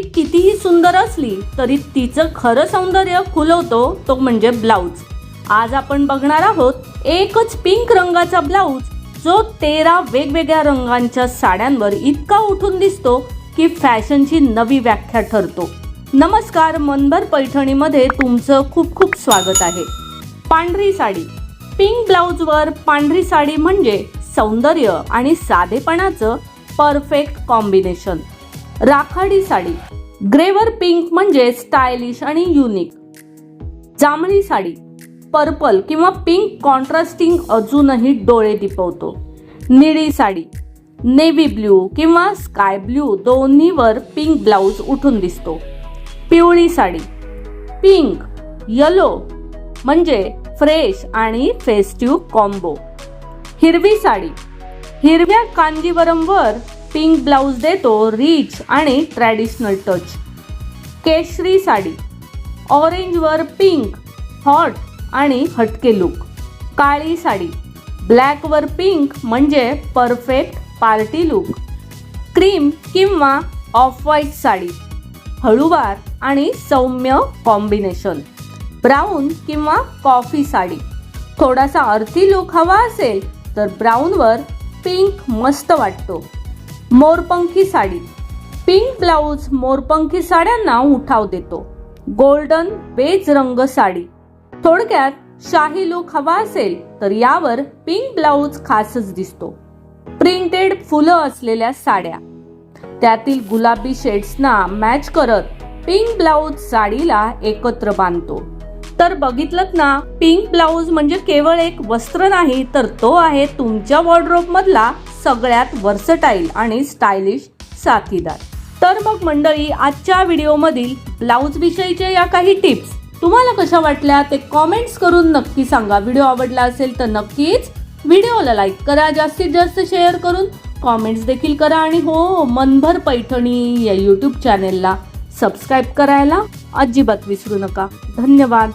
कितीही सुंदर असली तरी तिचं खरं सौंदर्य खुलवतो तो म्हणजे ब्लाऊज. आज आपण बघणार आहोत एकच पिंक रंगाचा ब्लाऊज जो तेरा वेगवेगळ्या रंगांच्या साड्यांवर इतका उठून दिसतो की फॅशनची नवी व्याख्या ठरतो. नमस्कार मनभर पैठणीमध्ये तुमचं खूप खूप स्वागत आहे. पांढरी साडी. पिंक ब्लाऊजवर पांढरी साडी म्हणजे सौंदर्य आणि साधेपणाचं परफेक्ट कॉम्बिनेशन राखाडी साडी. ग्रेवर पिंक म्हणजे स्टायलिश आणि युनिक. जांभळी साडी पर्पल किंवा पिंक कॉन्ट्रास्टिंग अजूनही डोळे दिपवतो. निळी साडी नेव्ही ब्ल्यू किंवा स्काय ब्ल्यू दोन्हीवर पिंक ब्लाऊज उठून दिसतो. पिवळी साडी पिंक यलो म्हणजे फ्रेश आणि फेस्टिव्ह कॉम्बो. हिरवी साडी हिरव्या कांजीवरमवर पिंक ब्लाऊज देतो रिच आणि ट्रॅडिशनल टच. केशरी साडी ऑरेंजवर पिंक हॉट आणि हटके लुक काळी साडी ब्लॅकवर पिंक म्हणजे परफेक्ट पार्टी लुक क्रीम किंवा ऑफ व्हाईट साडी हळूवार आणि सौम्य कॉम्बिनेशन ब्राऊन किंवा कॉफी साडी. थोडासा अर्थी लुक हवा असेल तर ब्राऊनवर पिंक मस्त वाटतो. मोरपंखी साडी. पिंक ब्लाऊज मोरपंखी साड्यांना उठाव देतो. गोल्डन बेज रंग साडी. थोडक्यात शाही लुक हवा असेल तर यावर पिंक ब्लाऊज खासच दिसतो. प्रिंटेड फुलं असलेल्या साड्या. त्यातील गुलाबी शेड्सना मॅच करत पिंक ब्लाऊज साडीला एकत्र बांधतो. तर बघितलं ना पिंक ब्लाऊज म्हणजे केवळ एक वस्त्र नाही तर तो आहे तुमच्या वॉर्ड्रोब मधला सगळ्यात वर्सटाईल आणि स्टायलिश साथीदार. तर मग मंडळी आजच्या व्हिडिओमधील ब्लाऊज विषयीच्या या काही टिप्स तुम्हाला कशा वाटल्या ते कॉमेंट्स करून नक्की सांगा. व्हिडिओ आवडला असेल तर नक्कीच व्हिडिओला लाईक करा. जास्तीत जास्त शेअर करून कॉमेंट्स देखील करा आणि हो मनभर पैठणी या यूट्यूब चॅनेलला सबस्क्राईब करायला अजिबात विसरू नका. धन्यवाद.